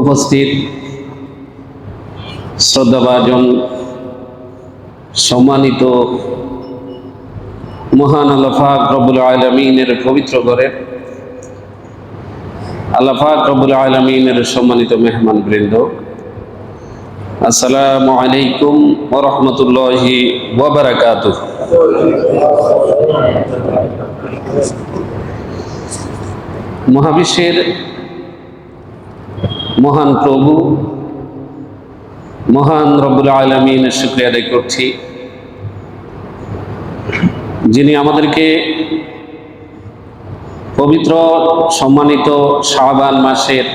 উপস্থিত। শ্রদ্ধাভাজন সম্মানিত মহান আল্লাফাক রব্বুল আলমিনের পবিত্র ঘরে আল্লাফাক রব্বুল আলমিনের সম্মানিত মেহমান বৃন্দ, আসসালামু আলাইকুম ওরহমতুল্লাহি ওবরাকাত মহাবিশ্বের মহান প্রভু, মহান রব্বুল আলমিনের শুক্রিয়া আদায় করছি। যিনি আমাদেরকে পবিত্র, সম্মানিত শাহবান মাসের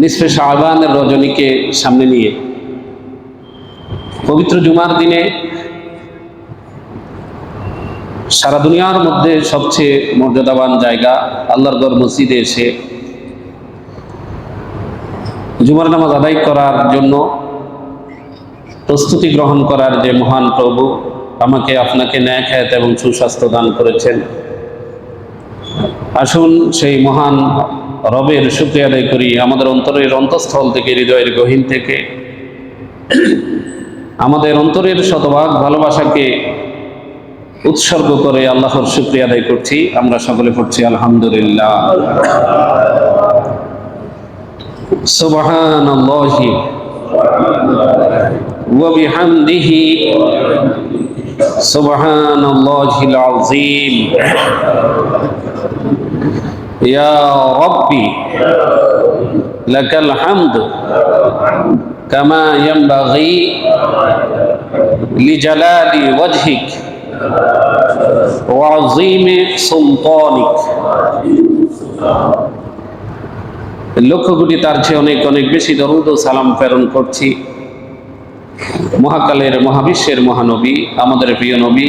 নিসফে শাহবানের রজনীকে সামনে নিয়ে, পবিত্র জুমার দিনে সারা দুনিয়ার মধ্যে সবচেয়ে মর্যাদাবান জায়গা আল্লাহর গড় মসজিদে এসে জুমার নামাজ আদায় করার জন্য প্রস্তুতি গ্রহণ করার যে মহান প্রভু আমাকে আপনাকে ন্যায় খ্যাত এবং সুস্বাস্থ্য দান করেছেন। আসুন সেই মহান রবের শুক্রিয়া আদায় করি, আমাদের অন্তরের অন্তঃস্থল থেকে, হৃদয়ের গহীন থেকে। আমাদের অন্তরের শতভাগ ভালোবাসাকে উৎসর্গ করে আল্লাহর শুক্রিয়া আদায় করছি। আমরা সকলে পড়ছি, আলহামদুলিল্লাহ। سبحان الله وبحمده سبحان الله العظيم. يا ربي لك الحمد كما ينبغي لجلال وجهك وعظيم سلطانك. লক্ষ কোটি তার চেয়ে অনেক অনেক বেশি দরুদ ও সালাম প্রেরণ করছি। মহাকালের, মহাবিশ্বের মহানবী, আমাদের প্রিয় নবী,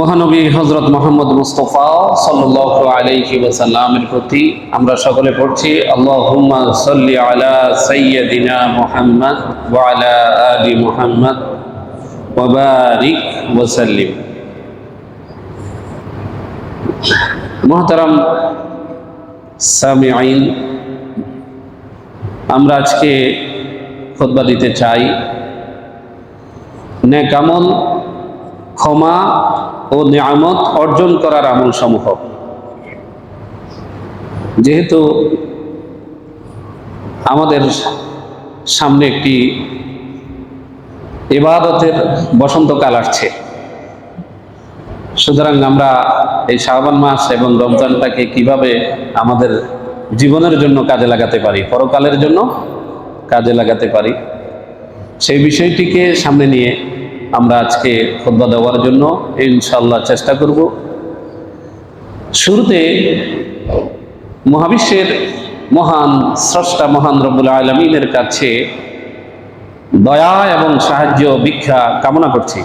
মহানবী হজরত মোহাম্মদ মুস্তফা সাল্লাহ আলাইহি প্রতি আমরা সকলে পড়ছি, আল্লাহুম্মা সাল্লি আলা আলা মুহতারাম সামিআইন। আমরা আজকে খোদবা দিতে চাই। নেকামল, ক্ষমা ও নিয়ামত অর্জন করার আমল সমূহ যেহেতু আমাদের সামনে একটি ইবাদতের বসন্তকাল আসছে সুতরাং আমরা এই শ্রাবণ মাস এবং রমজানটাকে কীভাবে আমাদের জীবনের জন্য কাজে লাগাতে পারি, পরকালের জন্য কাজে লাগাতে পারি, সেই বিষয়টিকে সামনে নিয়ে আমরা আজকে খোদ্া দেওয়ার জন্য ইনশাল্লাহ চেষ্টা করব। শুরুতে মহাবিশ্বের মহান স্রষ্টা মহান রব্বুল আলমিনের কাছে দয়া এবং সাহায্য ভিক্ষা কামনা করছি।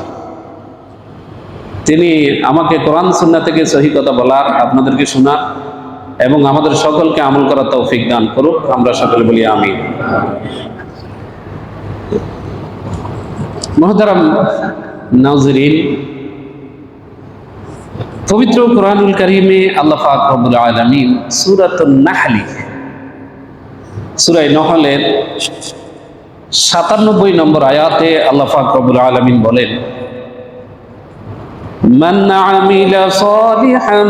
তিনি আমাকে কোরআন সুন্না থেকে সহি কথা বলার, আপনাদেরকে শোনার এবং আমাদের সকলকে আমল করার তৌফিক দান করুক। আমরা সকলে বলি আমি মহতারাম নাজরিন, পবিত্র কোরআনুল করিমে আল্লাহ পাক রব্বুল আলামিন সূরাতুন নাহলি সূরা নহলের সাতানব্বই নম্বর আয়াতে আল্লাহ পাক রব্বুল আলামিন বলেন من عمل صالحا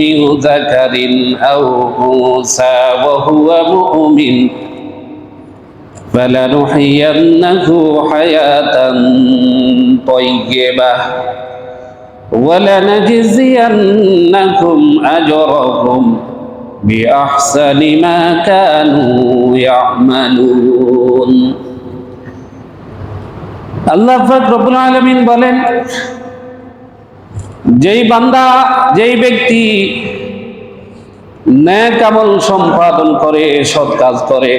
من ذكر أو أنثى وهو مؤمن فلنحيينه حياة طيبة ولنجزينكم أجرهم بأحسن ما كانوا يعملون আল্লাহ রব্বুল আলমিন বলেন যেই বান্দা, যেই ব্যক্তি ন্যাক আমল সম্পাদন করে, সৎ কাজ করে,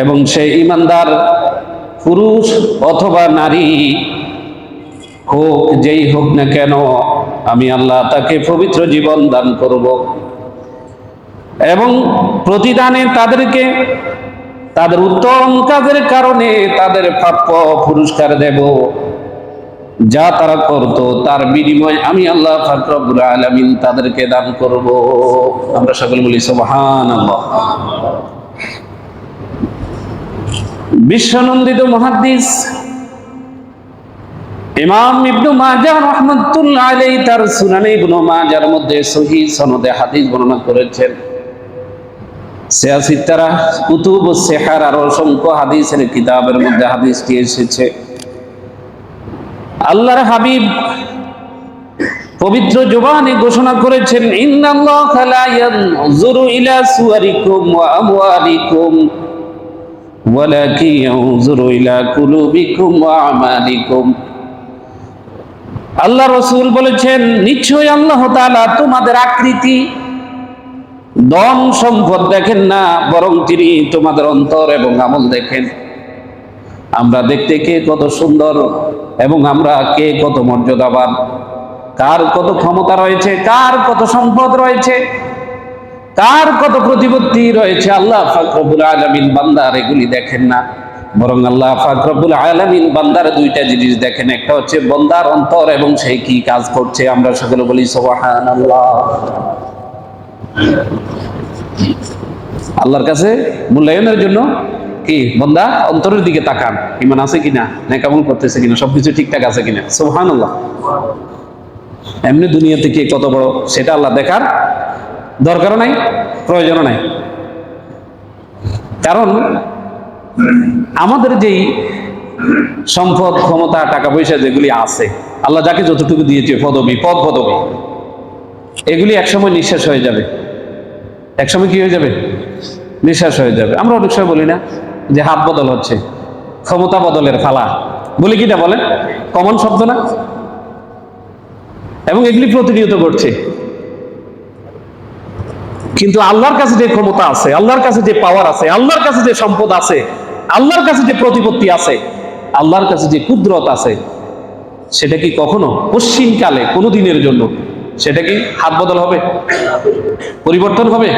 এবং সেই ইমানদার পুরুষ অথবা নারী, হোক যেই হোক না কেন, আমি আল্লাহ তাকে পবিত্র জীবন দান করব। এবং প্রতিদানে তাদেরকে, তাদের উত্তম কাজের কারণে তাদের প্রাপ্য পুরস্কার দেব। যা তারা করত, তার বিনিময় আমি আল্লাহ ফাকরবুল আলমিন তাদেরকে দান করব। আমরা সকল বলি আল্লাহ বিশ্বনন্দিত মহাদ্দিস ইমাম আলাইহি তার মধ্যে সনদে হাদিস করেছেন। কুতুব কিতাবের মধ্যে হাদিসটি এসেছে। আল্লাহর হাবিব পবিত্র জবানে ঘোষণা করেছেন আল্লাহ রসুল বলেছেন, নিশ্চয়ই আল্লাহ তোমাদের আকৃতি দম সম্পদ দেখেন না, বরং তিনি তোমাদের অন্তর এবং আমল দেখেন। আমরা দেখতে কে কত সুন্দর। এবং আমরা কে কত মর্যাদাবান? কার কত ক্ষমতা রয়েছে? কার কত সম্পদ রয়েছে? কার কত প্রতিপত্তি রয়েছে? আল্লাহ ফাকরবুল আলমিন বান্দার এগুলি দেখেন না। বরং আল্লাহ ফাকরবুল আলমিন বান্দার দুইটা জিনিস দেখেন। একটা হচ্ছে বন্দার অন্তর এবং সে কি কাজ করছে। আমরা সকলে বলি সোহান আল্লাহ আল্লাহর কাছে মূল্যায়নের জন্য কি? বন্দা, অন্তরের দিকে তাকান। ইমান আছে কিনা? নেকামল করতেছে কিনা? সবকিছু ঠিকঠাক আছে কিনা? সোহান আল্লাহ এমনি দুনিয়াতে কে কত বড়? সেটা আল্লাহ দেখার দরকারও নাই, প্রয়োজনও নাই। কারণ আমাদের যেই সম্পদ, ক্ষমতা টাকা পয়সা যেগুলি আছে, আল্লাহ যাকে যতটুকু দিয়েছে, পদবি, পদ পদবি, এগুলি একসময় নিঃশ্বাস হয়ে যাবে। একসময় কি হয়ে যাবে? নিঃশ্বাস হয়ে যাবে। আমরা অনেক সময় বলি না যে হাত বদল হচ্ছে ক্ষমতা বদলের ফালা। বলি কিটা বলেন? কমন শব্দ না? এবং এগুলি প্রতিনিয়ত ঘটছে। কিন্তু আল্লাহর কাছে যে ক্ষমতা আছে আল্লাহর কাছে যে পাওয়ার আছে আল্লাহর কাছে যে সম্পদ আছে আল্লাহর কাছে যে প্রতিপত্তি আছে আল্লাহর কাছে যে কুদরত আছে সেটা কি কখনো পশ্চিমকালে কোনো দিনের জন্য সেটা কি হাত বদল হবে? পরিবর্তন হবে?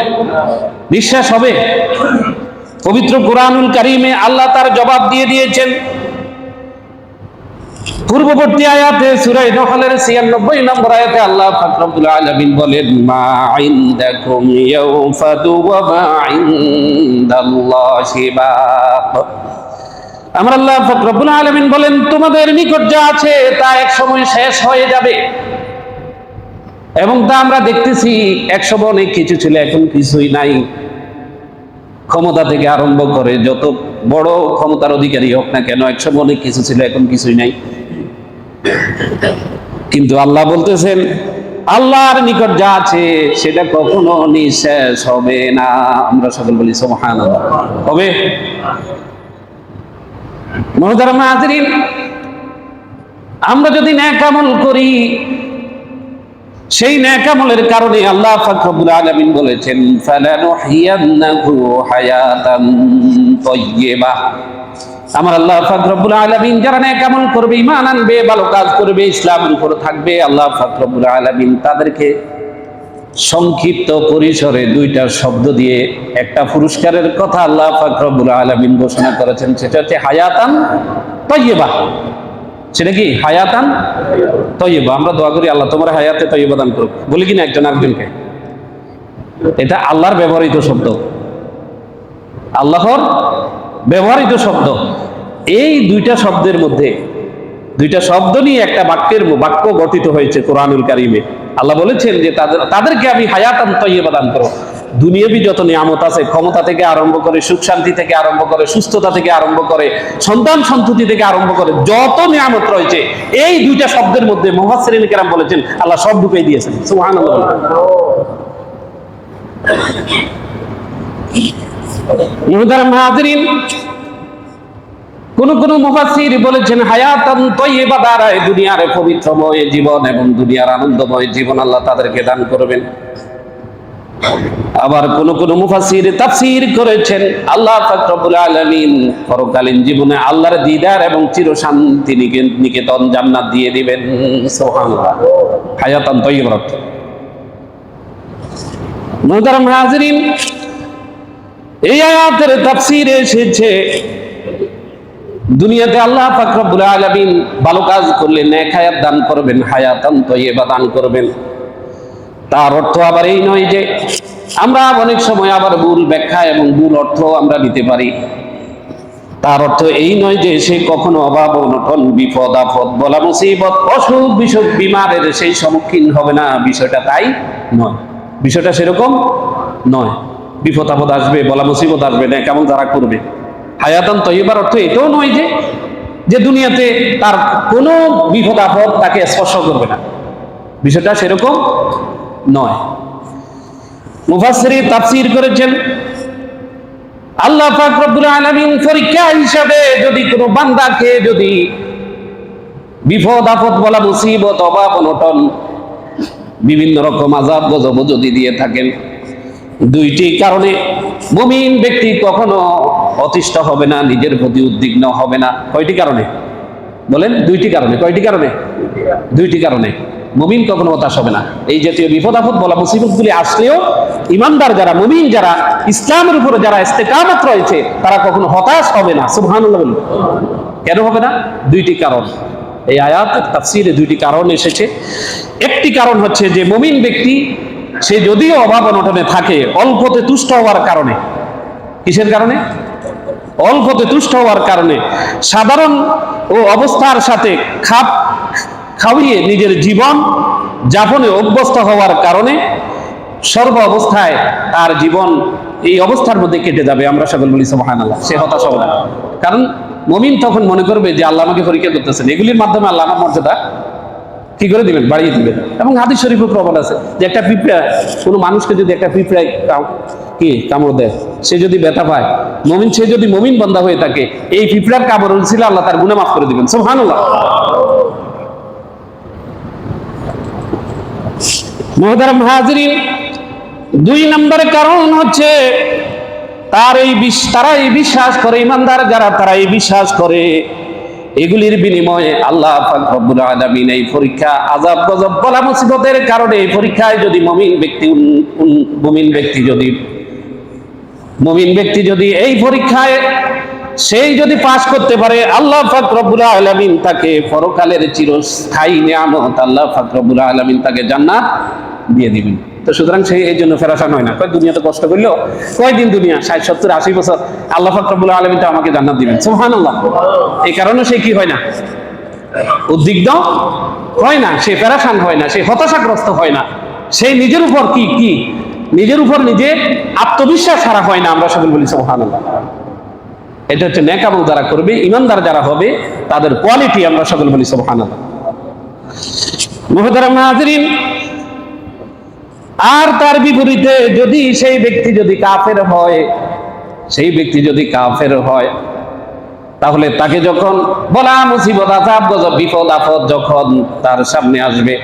নিঃশ্বাস হবে? পবিত্র কোরআনুল কারিমে আল্লাহ তার জবাব দিয়ে দিয়েছেন। পূর্ববর্তী আয়াতে সূরা নহলের 96 নম্বর আয়াতে আল্লাহ পাক রব্বুল আলামিন বলেন, মা ইনদাকুম ইয়াউফাদু আমার আল্লাহ পাক রব্বুল আলামিন বলেন, তোমাদের নিকট যা আছে তা এক সময় শেষ হয়ে যাবে। এবং তা আমরা দেখতেছি এক সময় অনেক কিছু ছিল, এখন কিছুই নাই। ক্ষমতা থেকে আরম্ভ করে যত বড় ক্ষমতার অধিকারী হোক না কেন একসময় অনেক কিছু ছিল, এখন কিছুই নাই। কিন্তু আল্লাহ বলতেছেন, আল্লাহর নিকট যা আছে, সেটা কখনো নিঃশেষ হবে না। আমরা সকল বলি সোহান হবে? মনোদার মাহাজরিন আমরা যদি ন্যাকামল করি সেই ন্যাকামলের কারণে আল্লাহ ফাকরুল আলামিন বলেছেন আমার আল্লাহ ফাকরুল আলামিন যারা ন্যাকামল করবে, ঈমান আনবে, ভালো কাজ করবে, ইসলামের উপর থাকবে, আল্লাহ ফাকরুল আলামিন তাদেরকে সংক্ষিপ্ত পরিসরে দুইটা শব্দ দিয়ে একটা পুরস্কারের কথা আল্লাহ ফাকরুল আলামিন ঘোষণা করেছেন, সেটা হচ্ছে হায়াতান তাইয়্যিবা। সেটা কি? হায়াতান তৈবা আমরা দোয়া করি, আল্লাহ তোমার হায়াতে তৈবা দান করুক। বলি কিনা একজন আরেকজনকে? এটা আল্লাহর ব্যবহৃত শব্দ। আল্লাহর ব্যবহৃত শব্দ। এই দুইটা শব্দের মধ্যে, দুইটা শব্দ নিয়ে একটা বাক্যের বাক্য গঠিত হয়েছে কোরআনুল কারিমে। আল্লাহ বলেছেন যে তাদের, তাদেরকে আমি হায়াতান তৈবা দান করো দুনিয়াবি যত নিয়ামত আছে, ক্ষমতা থেকে আরম্ভ করে, সুখ শান্তি থেকে আরম্ভ করে, সুস্থতা থেকে আরম্ভ করে, সন্তান সন্ততি থেকে আরম্ভ করে, যত নিয়ামত রয়েছে, এই দুইটা শব্দের মধ্যে মোহাসরিন কেরাম বলেছেন, আল্লাহ সব ঢুকিয়ে দিয়েছেন। সুহান কোন কোন মুফাসসির বলেছেন, হায়াতান তৈবা দ্বারায় দুনিয়ার পবিত্রময় জীবন এবং দুনিয়ার আনন্দময় জীবন আল্লাহ তাদেরকে দান করবেন। আবার কোন কোন মুফাসির তাফসীর করেছেন, আল্লাহ পাক রব্বুল আলামিন পরকালীন জীবনে আল্লাহর দিদার এবং চিরশান্তি নিকেতন জান্নাত দিয়ে দিবেন। সুবহানাল্লাহ। হায়াতান তাইয়্যিবাত মুহতারাম হাজিরিন, এই আয়াতের তাফসীরে এসেছে, দুনিয়াতে আল্লাহ পাক রব্বুল আলামিন ভালো কাজ করলে নেক হায়াত দান করবেন, হায়াতান তৈয়বা দান করবেন। তার অর্থ আবার এই নয় যে আমরা অনেক সময় আবার ভুল ব্যাখ্যা এবং ভুল অর্থ আমরা দিতে পারি। তার অর্থ এই নয় যে সে কখনো অভাব, অনটন, বিপদ, আপদ বলা মুসিবত, অসুখ, বিসুখ, বিমারের সেই সম্মুখীন হবে না, বিষয়টা তাই নয়। বিষয়টা সেরকম নয়। বিপদ, আপদ আসবে, বলা মুসিবত আসবে না কেমন যারা করবে। হায়াতান তৈবার অর্থ এটাও নয় যে যে দুনিয়াতে তার কোনো বিপদ, আপদ তাকে স্পর্শ করবে না। বিষয়টা সেরকম নয়। মুফাসসিরি তাফসীর করেছেন। আল্লাহ পাক রব্বুল পরীক্ষা হিসাবে যদি কোনো বান্দাকে যদি বিপদ, আপদ বলা মুসিবত অভাব অনটন, বিভিন্ন রকম আজাব গজব যদি দিয়ে থাকেন, দুইটি কারণে মুমিন ব্যক্তি কখনো অতিষ্ঠ হবে না, নিজের প্রতি উদ্বিগ্ন হবে না। কয়টি কারণে? বলেন, দুইটি কারণে। কয়টি কারণে? দুইটি কারণে। মুমিন কখনো হতাশ হবে না। এই জাতীয় বিপদ আপদ বলা মুসিবতগুলি আসলেও ইমানদার যারা, মুমিন যারা, ইসলামের উপরে যারা ইস্তেকামত রয়েছে, তারা কখনো হতাশ হবে না। বলুন। কেন হবে না? দুইটি কারণ। এই আয়াত, তাফসিরে দুইটি কারণ এসেছে। একটি কারণ হচ্ছে যে মুমিন ব্যক্তি, সে যদিও অভাব অনটনে থাকে, অল্পতে তুষ্ট হওয়ার কারণে। কিসের কারণে? অল্পতে তুষ্ট হওয়ার কারণে সাধারণ ও অবস্থার সাথে খাপ খাওয়িয়ে নিজের জীবন যাপনে অভ্যস্ত হওয়ার কারণে সর্ব অবস্থায় তার জীবন এই অবস্থার মধ্যে কেটে যাবে। আমরা সকল বলি সোহান আল্লাহ সে হতাশ হবে কারণ মমিন তখন মনে করবে যে, আল্লাহ আমাকে পরীক্ষা করতেছেন। এগুলির মাধ্যমে আল্লাহ আমার মর্যাদা কি করে দিবেন? বাড়িয়ে দিবেন। এবং হাদিস শরীফে প্রবল আছে। যে একটা পিঁপড়া, কোনো মানুষকে যদি একটা পিঁপড়ায় কি কামড় দেয়, সে যদি ব্যথা পায়, মমিন, সে যদি মমিন বন্ধা হয়ে থাকে, এই পিঁপড়ার কামড় ছিল আল্লাহ তার গুণে মাফ করে দিবেন। সুবহানাল্লাহ। মহতারাম হাজরিন, দুই নম্বরের কারণ হচ্ছে তার এই তারা এই বিশ্বাস করে, ইমানদার যারা তারা এই বিশ্বাস করে। এগুলির বিনিময়ে আল্লাহ রব্বুল এই পরীক্ষা আযাব গজব বলা মুসিবতের কারণে এই পরীক্ষায় যদি মমিন ব্যক্তি মুমিন ব্যক্তি যদি, মুমিন ব্যক্তি যদি এই পরীক্ষায় সেই যদি পাশ করতে পারে, আল্লাহ পাক রব্বুল আলামিন তাকে পরকালের চিরস্থায়ী নিয়ামত আল্লাহ পাক রব্বুল আলামিন তাকে জান্নাত দিয়ে দিবেন। তো সুতরাং সেই এই জন্য ফেরাসান হয় না। কয় দুনিয়াতে কষ্ট করলেও কয়দিন দুনিয়া? ষাট, সত্তর, আশি বছর আল্লাহ পাক রব্বুল আলামিন তো আমাকে জান্নাত দিবেন। সুবহানাল্লাহ। এই কারণে সে কি হয় না? উদ্বিগ্ন হয় না, সে প্যারাসান হয় না, সে হতাশাগ্রস্ত হয় না। সেই নিজের উপর কি কি? নিজের উপর নিজে আত্মবিশ্বাস হারা হয় না, আমরা সকল বলি সুবহানাল্লাহ। এটা হচ্ছে নেকামল যারা করবে, ইমানদার যারা হবে, তাদের কোয়ালিটি আমরা সকল বলি সুবহানাল্লাহ। মুহতারাম হাজরিন আর তার বিপরীতে যদি সেই ব্যক্তি যদি কাফের হয়, সেই ব্যক্তি যদি কাফের হয়, তাহলে তাকে যখন বলা মুসিবত গজব, বিপদ, আপদ যখন তার সামনে আসবে,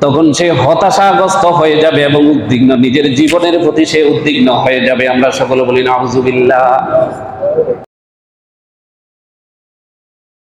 তখন সে হতাশাগ্রস্ত হয়ে যাবে এবং উদ্বিগ্ন, নিজের জীবনের প্রতি সে উদ্বিগ্ন হয়ে যাবে। আমরা সকলে বলি না